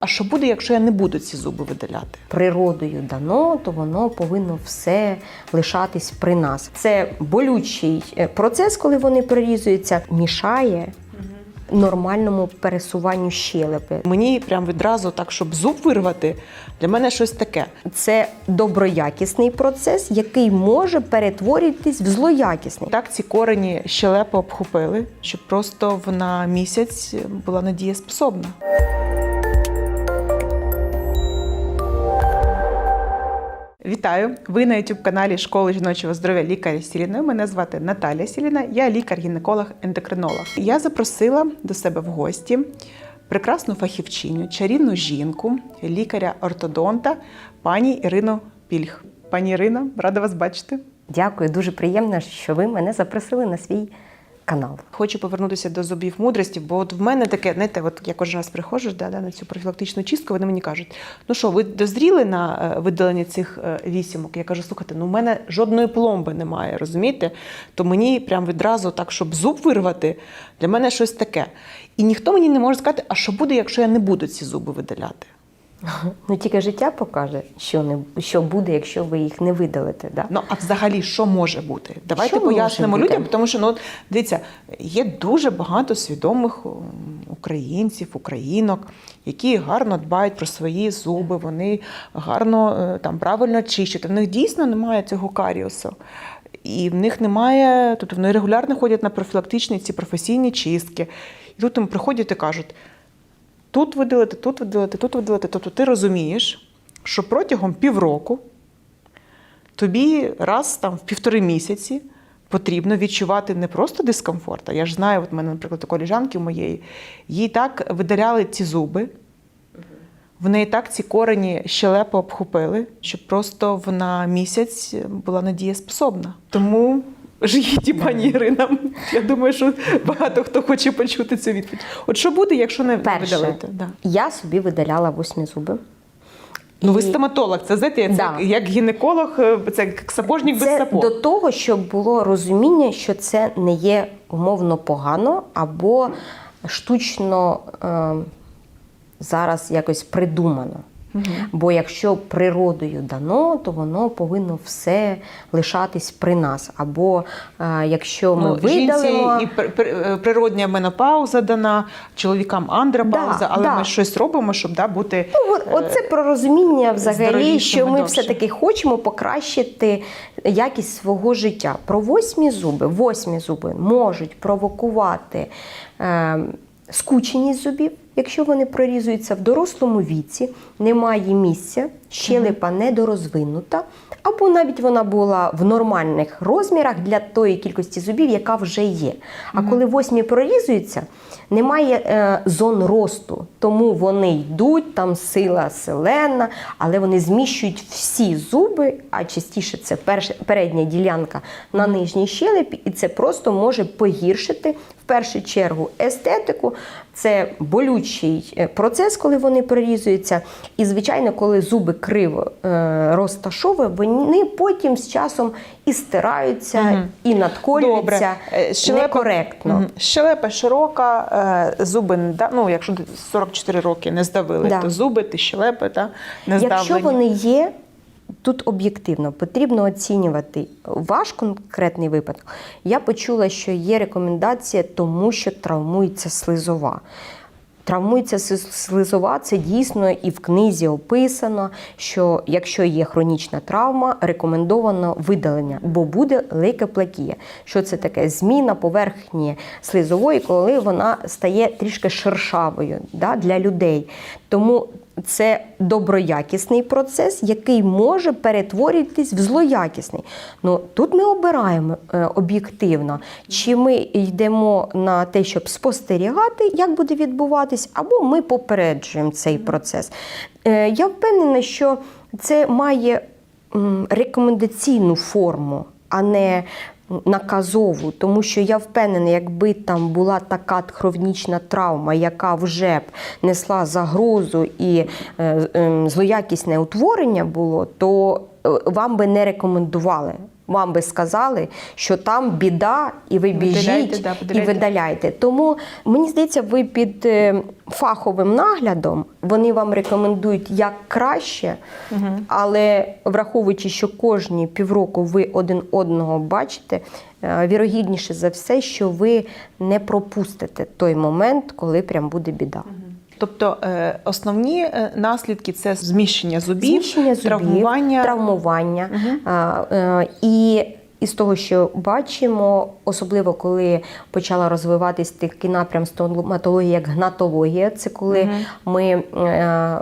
А що буде, якщо я не буду ці зуби видаляти? природою дано, то воно повинно все лишатись при нас. Це болючий е, процес, коли вони прорізуються, мішає нормальному пересуванню щелепи. Мені прям відразу так, щоб зуб вирвати, для мене щось таке. Це доброякісний процес, який може перетворитись в злоякісний. Так ці корені щелепи обхопили, щоб просто вона місяць була надієспособна. Вітаю! Ви на youtube каналі Школи жіночого здоров'я лікаря Сіліною. Мене звати Наталя Сіліна, я лікар-гінеколог, ендокринолог. Я запросила до себе в гості прекрасну фахівчиню, чарівну жінку, лікаря-ортодонта, пані Ірину Пільг. Пані Ірина, рада вас бачити. Дякую, дуже приємно, що ви мене запросили на свій канал. Хочу повернутися до зубів мудрості, бо от в мене таке, знаєте, от я кожен раз приходжу да, да, на цю профілактичну чистку, вони мені кажуть: ну що, ви дозріли на е, видалення цих е, вісімок? Я кажу, слухайте, ну в мене жодної пломби немає, розумієте? То мені прям відразу так, щоб зуб вирвати, для мене щось таке. І ніхто мені не може сказати, а що буде, якщо я не буду ці зуби видаляти? Ну тільки життя покаже, що не що буде, якщо ви їх не видалите. Да? Ну а взагалі, що може бути? Давайте Що пояснимо бути? людям, тому що ну дивіться, є дуже багато свідомих українців, українок, які гарно дбають про свої зуби, вони гарно е, там правильно чищать. В них дійсно немає цього каріусу. І в них немає, тобто вони регулярно ходять на профілактичні ці професійні чистки. І тут їм приходять і кажуть: тут видалити, тут видалити, тут видалити. Тобто ти розумієш, що протягом півроку тобі раз там в півтори місяці потрібно відчувати не просто дискомфорт. А я ж знаю, от в мене, наприклад, коліжанки моєї, їй так видаляли ці зуби. В неї так ці корені щелепи обхопили, щоб просто вона місяць була надієспособна. Тому жіть, пані Ірина. Я думаю, що багато хто хоче почути цю відповідь. От що буде, якщо не Перше, видалити? Да. я собі видаляла восьмі зуби. Ну, ви І- стоматолог, це знаєте, це Да. як, гінеколог, е, це як сапожник без Це сапог. до того, щоб було розуміння, що це не є умовно погано або штучно е, зараз якось придумано. Бо якщо природою дано, то воно повинно все лишатись при нас. Або е, якщо ми Ну, видалимо, жінці і е, природня менопауза дана, чоловікам андропауза, Да, але да. ми щось робимо, щоб да, бути. Ну, Оце про розуміння взагалі, що ми все-таки хочемо покращити якість свого життя. Про восьмі зуби, восьмі зуби можуть провокувати е, скученість зубів, якщо вони прорізуються в дорослому віці, немає місця, щелепа недорозвинута, або навіть вона була в нормальних розмірах для тої кількості зубів, яка вже є. А коли восьмі прорізуються, немає е, зон росту, тому вони йдуть, там сила селена, але вони зміщують всі зуби, а частіше це перша, передня ділянка на нижній щелепі, і це просто може погіршити в першу чергу естетику. Це болючий е, процес, коли вони прорізуються. І, звичайно, коли зуби криво е, розташовує, вони потім з часом і стираються, Мгм. і надколюються Е, щелепа- некоректно. Мгм. Щелепа широка, зуби ну, якщо 44 роки не здавили, Да. то зуби, ти щелепи, та, не Якщо вони є, тут об'єктивно потрібно оцінювати ваш конкретний випадок. Я почула, що є рекомендація, тому що травмується слизова. Травмується слизова, це дійсно і в книзі описано, що якщо є хронічна травма, рекомендовано видалення, бо буде лейкоплакія. Що це таке? Зміна поверхні слизової, коли вона стає трішки шершавою да, для людей. Тому це доброякісний процес, який може перетворитись в злоякісний. Ну тут ми обираємо е, об'єктивно, чи ми йдемо на те, щоб спостерігати, як буде відбуватись, або ми попереджуємо цей процес. Е, я впевнена, що це має м, рекомендаційну форму, а не наказову, тому що я впевнена, якби там була така хронічна травма, яка вже б несла загрозу і е, е, злоякісне утворення було, то е, вам би не рекомендували вам би сказали, що там біда, і ви Видаляйте, біжіть да, і видаляйте. видаляйте. Тому мені здається, ви під е, фаховим наглядом вони вам рекомендують як краще, але враховуючи, що кожні півроку ви один одного бачите, е, вірогідніше за все, що ви не пропустите той момент, коли прям буде біда. Тобто е, основні е, наслідки це зміщення зубів, Зміщення зубів, травмування. травмування. Е, і із того, що бачимо, особливо коли почала розвиватись такий напрям стоматології, як гнатологія, це коли ми е,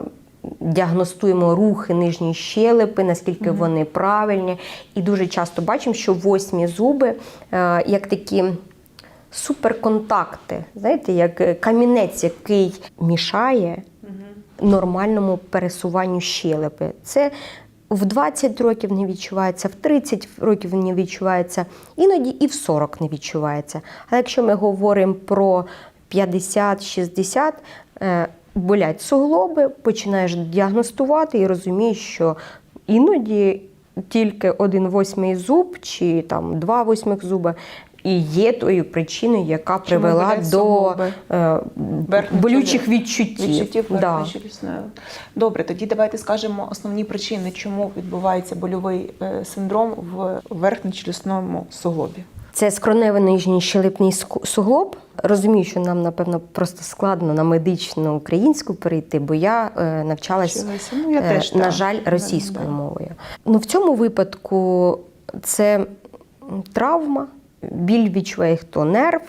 діагностуємо рухи нижньої щелепи, наскільки вони правильні. І дуже часто бачимо, що восьмі зуби е, як такі. Суперконтакти, знаєте, як е, камінець, який мішає нормальному пересуванню щелепи. Це в 20 років не відчувається, в 30 років не відчувається, іноді і в 40 не відчувається. А якщо ми говоримо про 50-60, е, болять суглоби, починаєш діагностувати і розумієш, що іноді тільки один восьмий зуб чи там два восьмих зуба. І є тою причиною, яка привела до е, болючих відчуттів. Відчуттів Да. Добре, тоді давайте скажемо основні причини, чому відбувається больовий е, синдром в верхньочелюсному суглобі. Це скроневий нижній щелепний суглоб. Розумію, що нам, напевно, просто складно на медичну українську перейти, бо я е, навчалась, Ну, я е, на жаль, російською мовою. Ну, в цьому випадку це травма, біль відчуває хто нерв.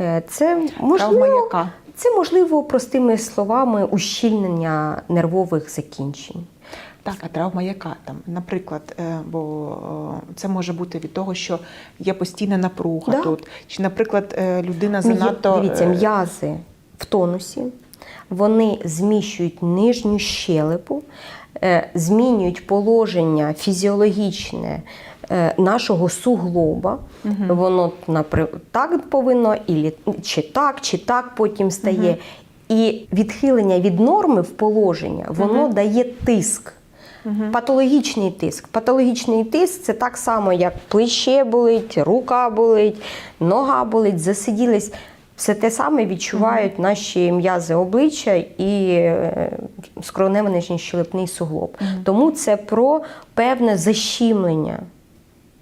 Е, Це можливо, це можливо простими словами ущільнення нервових закінчень. Так, а травма яка там? Наприклад, е, бо е, це може бути від того, що є постійна напруга Да. тут. Чи, наприклад, людина занадто Дивіться, м'язи в тонусі, вони зміщують нижню щелепу, змінюють положення фізіологічне нашого суглоба. Воно напри- так повинно, чи так, чи так потім стає. І відхилення від норми в положення, воно дає тиск. Патологічний тиск. Патологічний тиск це так само, як плече болить, рука болить, нога болить, засиділись. Все те саме відчувають наші м'язи обличчя і е, скронево нижній щелепний суглоб. Тому це про певне защімлення.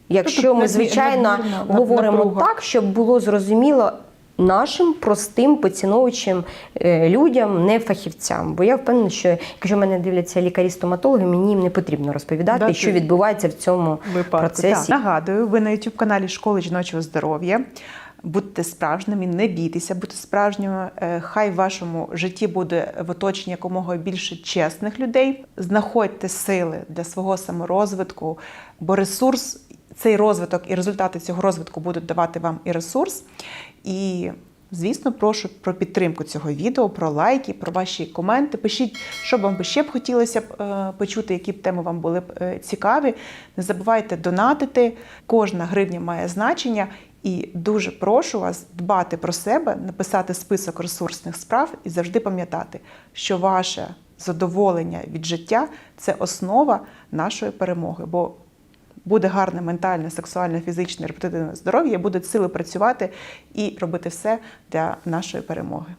Якщо Тобто ми, звичайно, говоримо так, щоб було зрозуміло нашим простим поціновуючим е, людям, не фахівцям. Бо я впевнена, що якщо мене дивляться лікарі-стоматологи, мені їм не потрібно розповідати, Да, що ти- відбувається в цьому випадку. процесі. Так. Нагадую, ви на youtube каналі Школи жіночого здоров'я. Будьте справжніми, не бійтеся, будьте справжніми. Е, Хай в вашому житті буде в оточенні якомога більше чесних людей. Знаходьте сили для свого саморозвитку, бо ресурс, цей розвиток і результати цього розвитку будуть давати вам і ресурс. І Звісно, прошу про підтримку цього відео, про лайки, про ваші коменти. Пишіть, що вам би ще б хотілося б е, почути, які б теми вам були б е, цікаві. Не забувайте донатити. Кожна гривня має значення. І дуже прошу вас дбати про себе, написати список ресурсних справ і завжди пам'ятати, що ваше задоволення від життя це основа нашої перемоги. Бо буде гарне ментальне, сексуальне, фізичне, репродуктивне здоров'я, будуть сили працювати і робити все для нашої перемоги.